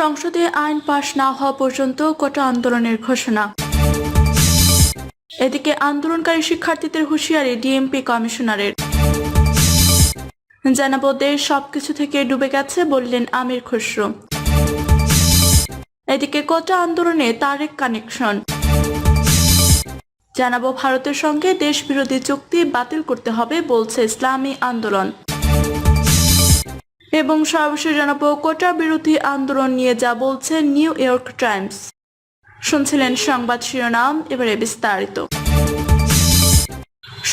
সংসদে আইন পাশ না হওয়া পর্যন্ত কোটা আন্দোলনের ঘোষণা। এদিকে আন্দোলনকারী শিক্ষার্থীদের হুঁশিয়ারি ডিএমপি কমিশনারের। জানাব, দেশ সবকিছু থেকে ডুবে গেছে বললেন আমির খসরু। এদিকে কোটা আন্দোলনে তারেক কানেকশন। জানাব, ভারতের সঙ্গে দেশ বিরোধী চুক্তি বাতিল করতে হবে বলছে ইসলামী আন্দোলন। এবং সর্বশেষ জানাব, কোটা বিরোধী আন্দোলন নিয়ে যা বলছে নিউ ইয়র্ক টাইমস। শুনছিলেন সংবাদ শিরোনাম, এবারে বিস্তারিত।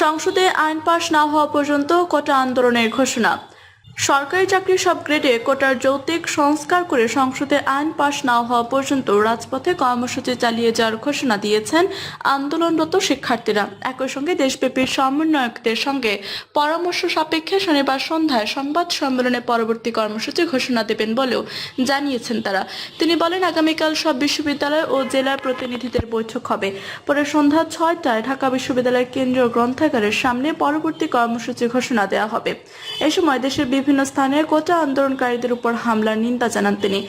সংসদে আইন পাশ না হওয়া পর্যন্ত কোটা আন্দোলনের ঘোষণা। সরকারি চাকরির সব গ্রেডে কোটার যৌক্তিক সংস্কার করে সংসদে আইন পাশ না হওয়া পর্যন্ত রাজপথে কর্মসূচি চালিয়ে যাওয়ার ঘোষণা দিয়েছেন আন্দোলনরত শিক্ষার্থীরা। একই সঙ্গে দেশব্যাপী সমন্বয়কদের সঙ্গে পরামর্শ সাপেক্ষে শনিবার সন্ধ্যায় সংবাদ সম্মেলনে পরবর্তী কর্মসূচি ঘোষণা দেবেন বলেও জানিয়েছেন তারা। তিনি বলেন, আগামীকাল সব বিশ্ববিদ্যালয় ও জেলার প্রতিনিধিদের বৈঠক হবে। পরে সন্ধ্যা ছয়টায় ঢাকা বিশ্ববিদ্যালয়ের কেন্দ্রীয় গ্রন্থাগারের সামনে পরবর্তী কর্মসূচি ঘোষণা দেওয়া হবে। এ সময় দেশের বিভিন্ন স্থানে কোটা আন্দোলনকারীদের উপর হামলার নিন্দা জানান তিনি।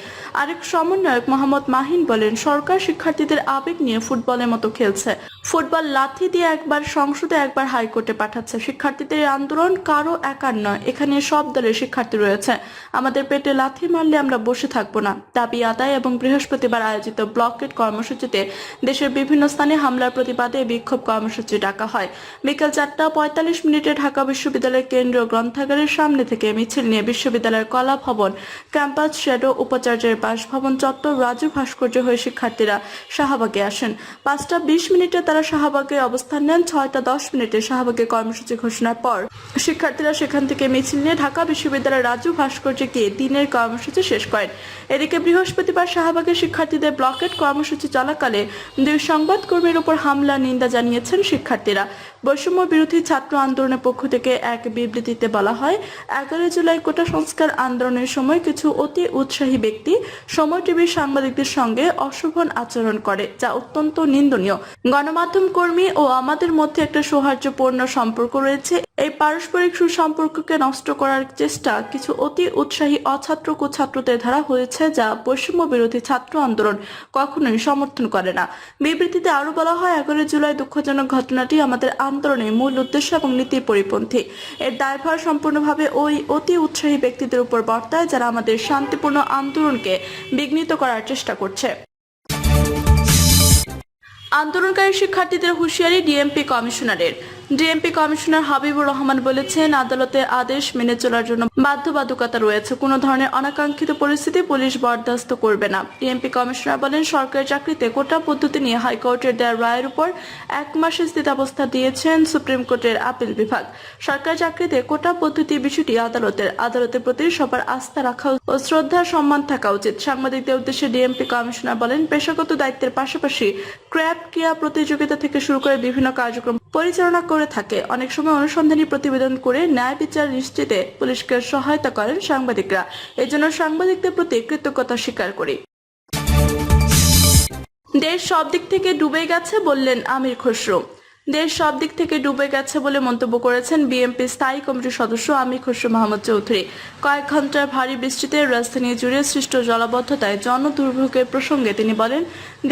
আরেক সমন্বয়ক মোহাম্মদ মাহিন বলেন, সরকার শিক্ষার্থীদের আবেগ নিয়ে ফুটবলের মতো খেলছে। ফুটবল লাথি দিয়ে একবার সংসদে একবার হাইকোর্টে পাঠাচ্ছে। শিক্ষার্থীদের আন্দোলন কারও একার নয়, এখানে সব দলের শিক্ষার্থী রয়েছে। আমাদের পেটে লাথি মারলে আমরা বসে থাকব না। দাবি আদায় এবং বৃহস্পতিবার আয়োজিত ব্লকেট কর্মসূচিতে দেশের বিভিন্ন স্থানে হামলার প্রতিবাদে বিক্ষোভ কর্মসূচি ডাকা হয়। বিকেল চারটা পঁয়তাল্লিশ মিনিটে ঢাকা বিশ্ববিদ্যালয়ের কেন্দ্রীয় গ্রন্থাগারের সামনে থেকে মিছিল নিয়ে বিশ্ববিদ্যালয়ের কলা ভবন, ক্যাম্পাস শ্যাডো উপাচার্যের বাসভবন চত্বর রাজু ভাস্কর্য হয়ে শিক্ষার্থীরা শাহবাগে আসেন। পাঁচটা বিশ মিনিটে তারা শাহবাগে অবস্থান নেন, ছয়টা দশ মিনিটে শাহবাগে কর্মসূচি ঘোষণার পর শিক্ষার্থীরা সেখান থেকে মিছিল নিয়ে ঢাকা বিশ্ববিদ্যালয়ের রাজু ভাস্কর্যে গিয়ে দিনের কর্মসূচি শেষ করেন। এদিকে বৃহস্পতিবার শাহবাগের শিক্ষার্থীদের ব্লকেট কর্মসূচি চলাকালে দুই সংবাদকর্মীর উপর হামলা, নিন্দা জানিয়েছেন শিক্ষার্থীরা। বৈষম্য বিরোধী ছাত্র আন্দোলনের পক্ষ থেকে এক বিবৃতিতে বলা হয়, এগারো জুলাই কোটা সংস্কার আন্দোলনের সময় কিছু অতি উৎসাহী ব্যক্তি সময় টিভির সাংবাদিকদের সঙ্গে অশোভন আচরণ করে, যা অত্যন্ত নিন্দনীয়। গণমাধ্যম কর্মী ও আমাদের মধ্যে একটা সৌহার্দ্যপূর্ণ সম্পর্ক রয়েছে। এই পারস্পরিক সুসম্পর্ককে নষ্ট করার চেষ্টা কিছু অতি উৎসাহী অছাত্র কুছাত্রদের দ্বারা হয়েছে, যা বৈষম্য বিরোধী ছাত্র আন্দোলন কখনোই সমর্থন করে না। বিবৃতিতে আরও বলা হয় এগারো জুলাই দুঃখজনক ঘটনাটি আমাদের আন্দোলনের মূল উদ্দেশ্য এবং নীতির পরিপন্থী। এর দায়ভার সম্পূর্ণভাবে ওই অতি উৎসাহী ব্যক্তিদের উপর বর্তায় যারা আমাদের শান্তিপূর্ণ আন্দোলনকে বিঘ্নিত করার চেষ্টা করছে। আন্দোলনকারী শিক্ষার্থীদের হুঁশিয়ারি ডিএমপি কমিশনারের। ডিএমপি কমিশনার হাবিবুর রহমান বলেছেন আদালতের আদেশ মেনে চলার জন্য বাধ্যবাধকতা রয়েছে। কোনো ধরনের অনাকাঙ্ক্ষিত পরিস্থিতি পুলিশ বরদাস্ত করবে না। ডিএমপি কমিশনার বলেন, সরকারি চাকরিতে কোটা পদ্ধতি নিয়ে হাইকোর্টের দেওয়া রায়ের উপর এক মাসের স্থিতাবস্থা দিয়েছেন সুপ্রিম কোর্টের আপিল বিভাগ। সরকারি চাকরিতে কোটা পদ্ধতি বিষয়টি আদালতের। আদালতের প্রতি সবার আস্থা রাখা ও শ্রদ্ধা সম্মান থাকা উচিত। সাংবাদিকদের উদ্দেশ্যে ডিএমপি কমিশনার বলেন, পেশাগত দায়িত্বের পাশাপাশি ক্র্যাপ ক্রিয়া প্রতিযোগিতা থেকে শুরু করে বিভিন্ন কার্যক্রম পরিচালনা করে থাকে। অনেক সময় অনুসন্ধানী প্রতিবেদন করে ন্যায় বিচার নিশ্চিতে পুলিশকে সহায়তা করেন সাংবাদিকরা। এজন্য সাংবাদিকদের প্রতি কৃতজ্ঞতা স্বীকার করি। দেশ সব দিক থেকে ডুবে গেছে বললেন আমির খসরু। দেশ সব দিক থেকে ডুবে গেছে বলে মন্তব্য করেছেন বিএনপি স্থায়ী কমিটির সদস্য আমি খসরু মাহমুদ চৌধুরী। কয়েক ঘণ্টার ভারী বৃষ্টিতে রাজধানী জুড়ে সৃষ্ট জলাবদ্ধতায় জন দুর্ভোগের প্রসঙ্গে তিনি বলেন,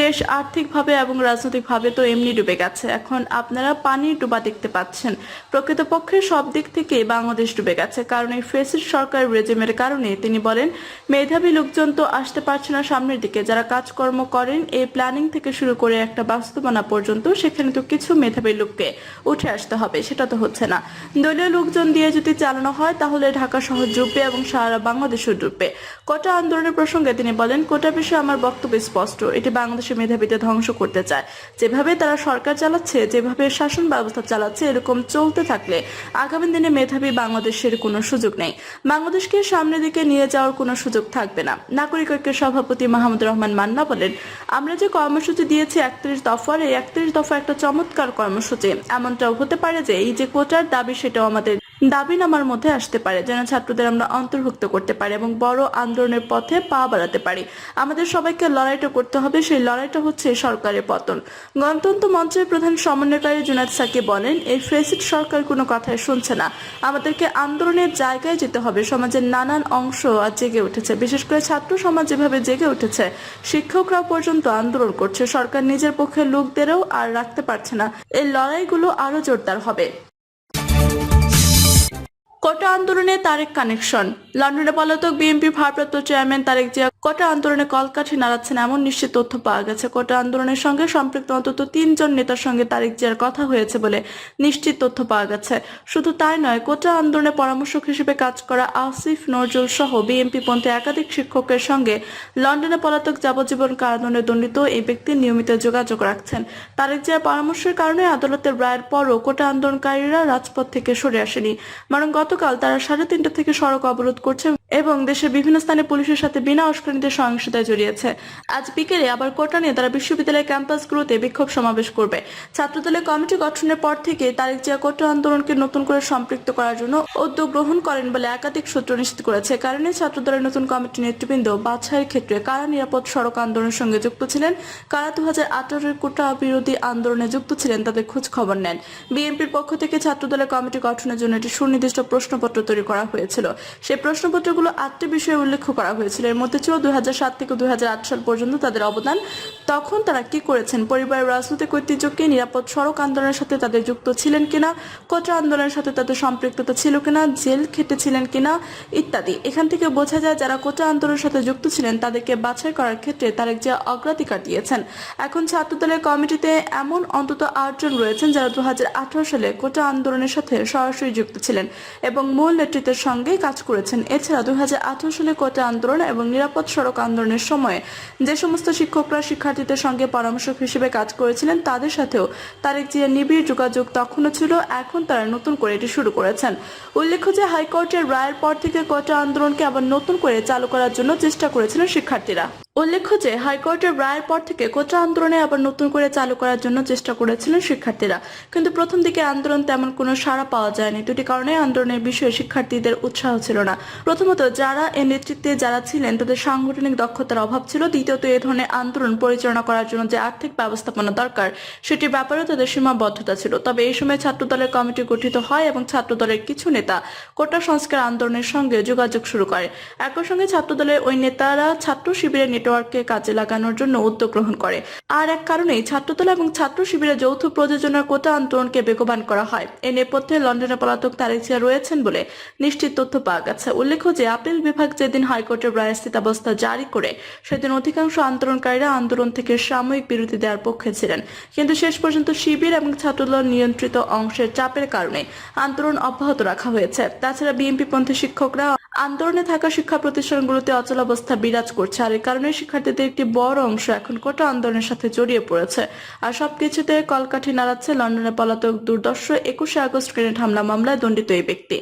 দেশ আর্থিকভাবে এবং রাজনৈতিকভাবে তো এমনি ডুবে গেছে। এখন আপনারা পানির ডুবা দেখতে পাচ্ছেন। প্রকৃতপক্ষে সব দিক থেকে বাংলাদেশ ডুবে গেছে। কারণ এই ফেসিস সরকার রেজিমের কারণে তিনি বলেন, মেধাবী লোকজন তো আসতে পারছে না সামনের দিকে। যারা কাজকর্ম করেন, এই প্ল্যানিং থেকে শুরু করে একটা বাস্তবনা পর্যন্ত সেখানে তো কিছু মেধাবী লোককে উঠে আসতে হবে, সেটা তো হচ্ছে না। দলীয় লোকজন দিয়ে যদি চালানো হয়, তাহলে ঢাকা শহর ডুববে এবং সারা বাংলাদেশও ডুববে। কোটা আন্দোলনের প্রসঙ্গে তিনি বলেন, কোটা বিষয়ে আমার বক্তব্য স্পষ্ট। এটি বাংলাদেশের মেধাবীদের ধ্বংস করতে চায়। যেভাবে তারা সরকার চালাচ্ছে, যেভাবে শাসন ব্যবস্থা চালাচ্ছে, এরকম চলতে থাকলে আগামী দিনে মেধাবী বাংলাদেশের কোনো সুযোগ নেই। বাংলাদেশকে সামনের দিকে নিয়ে যাওয়ার কোনো সুযোগ থাকবে না। নাগরিক ঐক্যের সভাপতি মাহমুদ রহমান মান্না বলেন, আমরা যে কর্মসূচি দিয়েছি একত্রিশ দফার, এই একত্রিশ দফা একটা চমৎকার কর্মসূচি। এমনটাও হতে পারে যে এই যে কোটার দাবি সেটাও আমাদের দাবিনামার মধ্যে আসতে পারে, যেন ছাত্রদের আমরা অন্তর্ভুক্ত করতে পারি এবং বড় আন্দোলনের পথে পা বাড়াতে পারি। আমাদের সবাইকে লড়াইটা করতে হবে, সেই লড়াইটা হচ্ছে সরকারের পতন। গণতন্ত্র মঞ্চের প্রধান সমন্বয়কারী জুনাদ সাকি বলেন, এই ফেসিড সরকার কোনো কথাই শুনছে না। আমাদেরকে আন্দোলনের জায়গায় যেতে হবে, সমাজের নানান অংশ আজ জেগে উঠেছে। বিশেষ করে ছাত্র সমাজ যেভাবে জেগে উঠেছে শিক্ষকরা পর্যন্ত আন্দোলন করছে। সরকার নিজের পক্ষে লোকদেরও আর রাখতে পারছে না। এই লড়াইগুলো আরও জোরদার হবে। কোটা আন্দোলনে তারেক কানেকশন। লন্ডনে পলাতক বিএনপি ভারপ্রাপ্ত চেয়ারম্যান তারেক জিয়া কোটা আন্দোলনে কলকাঠি নাড়াচ্ছেন এমন নিশ্চিত তথ্য পাওয়া গেছে। কোটা আন্দোলনের সঙ্গে সম্পৃক্ত অন্তত তিনজন নেতার সঙ্গে তারেক জিয়ার কথা হয়েছে বলে নিশ্চিত তথ্য পাওয়া গেছে। শুধু তাই নয়, কোটা আন্দোলনে পরামর্শক হিসেবে কাজ করা আসিফ নজরুল সহ বিএনপি পন্থী একাধিক শিক্ষকের সঙ্গে লন্ডনে পলাতক যাবজ্জীবন কারাদণ্ডে দণ্ডিত এই ব্যক্তি নিয়মিত যোগাযোগ রাখছেন। তারেক জিয়ার পরামর্শের কারণে আদালতের রায়ের পরও কোটা আন্দোলনকারীরা রাজপথ থেকে সরে আসেনি। বরং গতকাল তারা সাড়ে তিনটা থেকে সড়ক অবরোধ করছে এবং দেশের বিভিন্ন স্থানে পুলিশের সাথে বিনা উস্কানিতে সহিংসতায় জড়িয়েছে। আজ বিকেলে আবার কোটা নিয়ে তারা বিশ্ববিদ্যালয়ের ক্যাম্পাসগুলোতে বিক্ষোভ সমাবেশ করবে। ছাত্রদলের কমিটি গঠনের পর থেকে তারেক জিয়া কোটা আন্দোলনকে নতুন করে সম্পৃক্ত করার জন্য উদ্যোগ গ্রহণ করেন বলে একাধিক সূত্র নিশ্চিত করেছে। কারণে ছাত্রদলের নতুন কমিটি নেতৃবৃন্দ বাছাইয়ের ক্ষেত্রে কারা নিরাপদ সড়ক আন্দোলনের সঙ্গে যুক্ত ছিলেন, কারা দু হাজার আঠারোর কোটা বিরোধী আন্দোলনে যুক্ত ছিলেন তাদের খোঁজ খবর নেন। বিএনপির পক্ষ থেকে ছাত্রদলের কমিটি গঠনের জন্য একটি সুনির্দিষ্ট প্রশ্নপত্র তৈরি করা হয়েছিল। সেই প্রশ্নপত্রগুলো আটটি বিষয়ে উল্লেখ করা হয়েছিল। এর মধ্যে ছিল দুই থেকে দু হাজার আট সাল পর্যন্ত তাদের অবদান। তখন তারা কি করেছেন? পরিবারের রাজনৈতিক ঐতিহ্যকে, নিরাপদ সড়ক আন্দোলনের সাথে তাদের যুক্ত ছিলেন কিনা? কোটা আন্দোলনের সাথে তাদের সম্পৃক্ততা ছিল কিনা? জেল খেটেছিলেন কিনা? ইত্যাদি। এখান থেকে বোঝা যায়, যারা কোটা আন্দোলনের সাথে যুক্ত ছিলেন, তাদেরকে বাছাই করার ক্ষেত্রে তারেক জিয়া অগ্রাধিকার দিয়েছেন। এখন ছাত্রদলের কমিটিতে এমন অন্তত আটজন রয়েছেন যারা দু হাজার আঠারো সালে কোটা আন্দোলনের সাথে সরাসরি যুক্ত ছিলেন এবং মূল নেতৃত্বের সঙ্গে কাজ করেছেন। এছাড়া দুই সালে কোটা আন্দোলন এবং নিরাপদ সড়ক আন্দোলনের সময় যে সমস্ত শিক্ষকরা শিক্ষার্থীদের সঙ্গে পরামর্শক হিসেবে কাজ করেছিলেন, তাদের সাথেও তারেক জিয়া নিবিড় যোগাযোগ তখনও ছিল, এখন তারা নতুন করে এটি শুরু করেছেন। উল্লেখ্য যে হাইকোর্টের রায়ের পর থেকে কোটা আন্দোলনকে আবার নতুন করে চালু করার জন্য চেষ্টা করেছিলেন শিক্ষার্থীরা। উল্লেখ্য যে হাইকোর্টের রায়ের পর থেকে কোটা আন্দোলনে আবার নতুন করে চালু করার জন্য চেষ্টা করেছিলেন শিক্ষার্থীরা। কিন্তু প্রথম দিকে আন্দোলন তেমন কোনো সাড়া পাওয়া যায়নি। দুটি কারণে আন্দোলনের বিষয়ে শিক্ষার্থীদের উৎসাহ ছিল না। প্রথমত, যারা এর নেতৃত্বে যারা ছিলেন, তাদের সাংগঠনিক দক্ষতার অভাব ছিল। দ্বিতীয়ত, এ ধরনের আন্দোলন পরিচালনা করার জন্য যে আর্থিক ব্যবস্থাপনা দরকার, সেটির ব্যাপারেও তাদের সীমাবদ্ধতা ছিল। তবে এই সময় ছাত্রদলের কমিটি গঠিত হয় এবং ছাত্রদলের কিছু নেতা কোটা সংস্কার আন্দোলনের সঙ্গে যোগাযোগ শুরু করে। একই সঙ্গে ছাত্রদলের ওই নেতারা ছাত্র শিবিরের নেটওয়ার্ককে কাজে লাগানোর জন্য উদ্যোগ গ্রহণ করে। আর এক কারণেই ছাত্রদল এবং ছাত্র শিবিরের যৌথ প্রযোজনার কোটা আন্দোলনকে বেগবান করা হয়। এই নেপথ্যে লন্ডনে পলাতক তারেক রয়েছেন বলে নিশ্চিত তথ্য পাওয়া গেছে। উল্লেখ্য যে আপিল বিভাগ যেদিন হাইকোর্টের রায় স্থিতাবস্থা জারি করে, সেদিন অধিকাংশ আন্দোলনকারীরা আন্দোলন থেকে সাময়িক বিরতি দেওয়ার পক্ষে ছিলেন। কিন্তু শেষ পর্যন্ত শিবির এবং ছাত্রদল নিয়ন্ত্রিত অংশের চাপের কারণে আন্দোলন অব্যাহত রাখা হয়েছে। তাছাড়া বিএনপি পন্থী শিক্ষকরা আন্দোলনে থাকা শিক্ষা প্রতিষ্ঠানগুলোতে অচলাবস্থা বিরাজ করছে, আর এই কারণে শিক্ষার্থীদের একটি বড় অংশ এখন কোটা আন্দোলনের সাথে জড়িয়ে পড়েছে। আর সবকিছুতে কলকাঠি নাড়াচ্ছে লন্ডনে পলাতক দুর্দর্শ। একুশে আগস্ট গ্রেনেড হামলা মামলায় দণ্ডিত এই ব্যক্তি।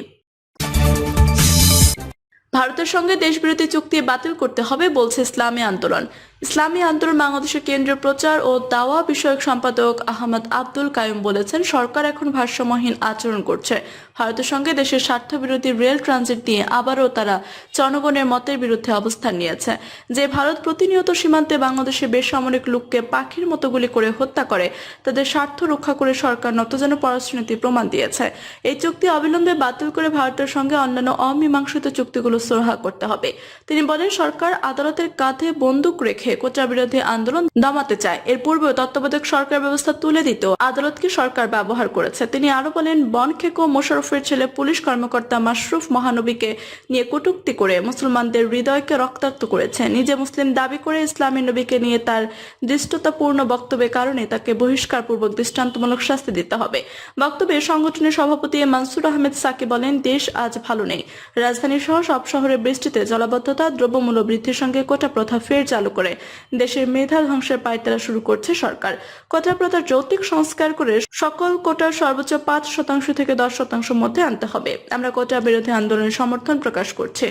ভারতের সঙ্গে দেশবিরোধী চুক্তি বাতিল করতে হবে বলছে ইসলামী আন্দোলন। ইসলামী আন্দোলন, বাংলাদেশের কেন্দ্রীয় প্রচার ও দাওয়া বিষয়ক সম্পাদক আহমদ আব্দুল কায়ুম বলেছেন, সরকার এখন ভারসাম্যহীন আচরণ করছে। ভারতের সঙ্গে দেশের স্বার্থবিরোধী রেল ট্রানজিট নিয়ে আবারও তারা জনগণের মতের বিরুদ্ধে অবস্থান নিয়েছে। যে ভারত প্রতিনিয়ত সীমান্তে বাংলাদেশের বেসামরিক লোককে পাখির মতো গুলি করে হত্যা করে, তাদের স্বার্থ রক্ষা করে সরকার নতজন পররাষ্ট্রনীতি প্রমাণ দিয়েছে। এই চুক্তি অবিলম্বে বাতিল করে ভারতের সঙ্গে অন্যান্য অমীমাংসিত চুক্তিগুলো সুরাহা করতে হবে। তিনি বলেন, সরকার আদালতের কাঁধে বন্দুক রেখে কোটা বিরোধী আন্দোলন দমাতে চায়। এর পূর্বে তত্ত্বাবধায়ক সরকার ব্যবস্থা তুলে দিত আদালতকে সরকার ব্যবহার করেছে। তিনি আরও বলেন বনখেকো মোশারফের ছেলে পুলিশ কর্মকর্তা মাশরুফ মহানবীকে নিয়ে কটূক্তি করে মুসলমানদের হৃদয়কে রক্তাক্ত করেছে। নিজে মুসলিম দাবি করে ইসলামী নবীকে নিয়ে তার দৃষ্টতাপূর্ণ বক্তব্যের কারণে তাকে বহিষ্কারপূর্বক দৃষ্টান্তমূলক শাস্তি দিতে হবে। বক্তব্যে সংগঠনের সভাপতি মানসুর আহমেদ সাকি বলেন, দেশ আজ ভালো নেই। রাজধানী সহ সব শহরে বৃষ্টিতে জলাবদ্ধতা, দ্রব্যমূল্য বৃদ্ধির সঙ্গে কোটা প্রথা ফের চালু করে। দেশের মেধা ধ্বংসের পায়তারা শুরু করছে সরকার। কোটা প্রথার যৌক্তিক সংস্কার করে সকল কোটার সর্বোচ্চ পাঁচ শতাংশ থেকে দশ শতাংশ মধ্যে আনতে হবে। আমরা কোটা বিরোধী আন্দোলনের সমর্থন প্রকাশ করছি।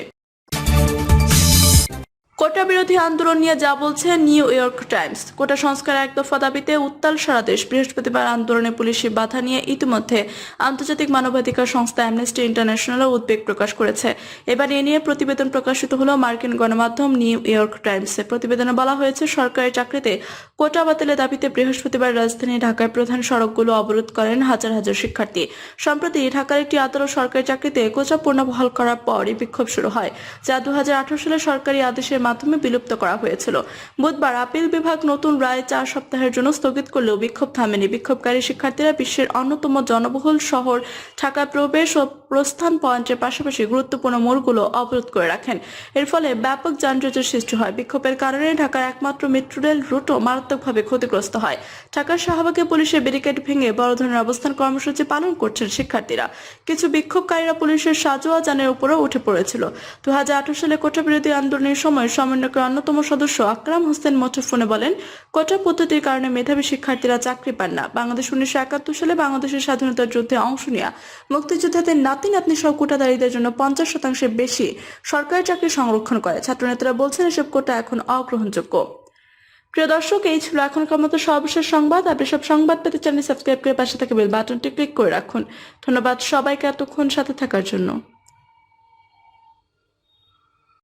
কোটা বিরোধী আন্দোলন নিয়ে যা বলছে নিউ ইয়র্ক টাইমস। কোটা সংস্কার এক দফা দাবিতে উত্তাল সারা দেশ বৃহস্পতিবার আন্দোলনে পুলিশি বাধা নিয়ে ইতিমধ্যে আন্তর্জাতিক মানবাধিকার সংস্থা অ্যামনেস্টি ইন্টারন্যাশনালও উদ্বেগ প্রকাশ করেছে। এবার এ নিয়ে প্রতিবেদন প্রকাশিত হল মার্কিন গণমাধ্যম নিউ ইয়র্ক টাইমসে। প্রতিবেদনে বলা হয়েছে, সরকারি চাকরিতে কোটা বাতিলের দাবিতে বৃহস্পতিবার রাজধানী ঢাকায় প্রধান সড়কগুলো অবরোধ করেন হাজার হাজার শিক্ষার্থী। সম্প্রতি ঢাকার একটি আদালত সরকারি চাকরিতে কোচা পুনর্বহাল করার পর এই বিক্ষোভ শুরু হয়, যা দু হাজার আঠারো সালে সরকারি আদেশের মাধ্যমে বিলুপ্ত করা হয়েছিল। বুধবার আপিল বিভাগ নতুন রায় চার সপ্তাহের জন্য স্থগিত করলেও বিক্ষোভ থামেনি। বিক্ষোভকারী শিক্ষার্থীরা বিশ্বের অন্যতম জনবহুল শহর ঢাকায় প্রবেশ ও প্রস্থান পয়েন্টের পাশাপাশি গুরুত্বপূর্ণ মোড়গুলো অবরোধ করে রাখেন। এর ফলে ব্যাপক যানজটের সৃষ্টি হয়। বিক্ষোভের কারণে ঢাকার একমাত্র মেট্রো রেল রুটও মারাত্মকভাবে ক্ষতিগ্রস্ত হয়। ঢাকার শাহবাগে পুলিশের ব্যারিকেড ভেঙে বড় ধরনের অবস্থান কর্মসূচি পালন করছেন শিক্ষার্থীরা। কিছু বিক্ষোভকারীরা পুলিশের সাজোয়া যানের উপরেও উঠে পড়েছিল। দু হাজার আঠারো সালে কোটা বিরোধী আন্দোলনের সময় সমন্বয়কের অন্যতম সদস্য আকরাম হোসেন মুঠোফোনে বলেন কোটা পদ্ধতির কারণে মেধাবী শিক্ষার্থীরা চাকরি পান না। বাংলাদেশ উনিশশো একাত্তর সালে বাংলাদেশের স্বাধীনতার যুদ্ধে অংশ নেওয়া মুক্তিযোদ্ধাদের নাতি নাতনি সহ কোটাদারীদের জন্য পঞ্চাশ শতাংশের বেশি সরকারি চাকরি সংরক্ষণ করে। ছাত্রনেতারা বলছেন, এসব কোটা এখন অগ্রহণযোগ্য। প্রিয় দর্শক, এই ছিল এখনকার মতো সর্বশেষ সংবাদ। আপনি সব সংবাদ পেতে চ্যানেল সাবস্ক্রাইব করে পাশে থাকা বেল বাটনটি ক্লিক করে রাখুন। ধন্যবাদ সবাইকে এতক্ষণ সাথে থাকার জন্য।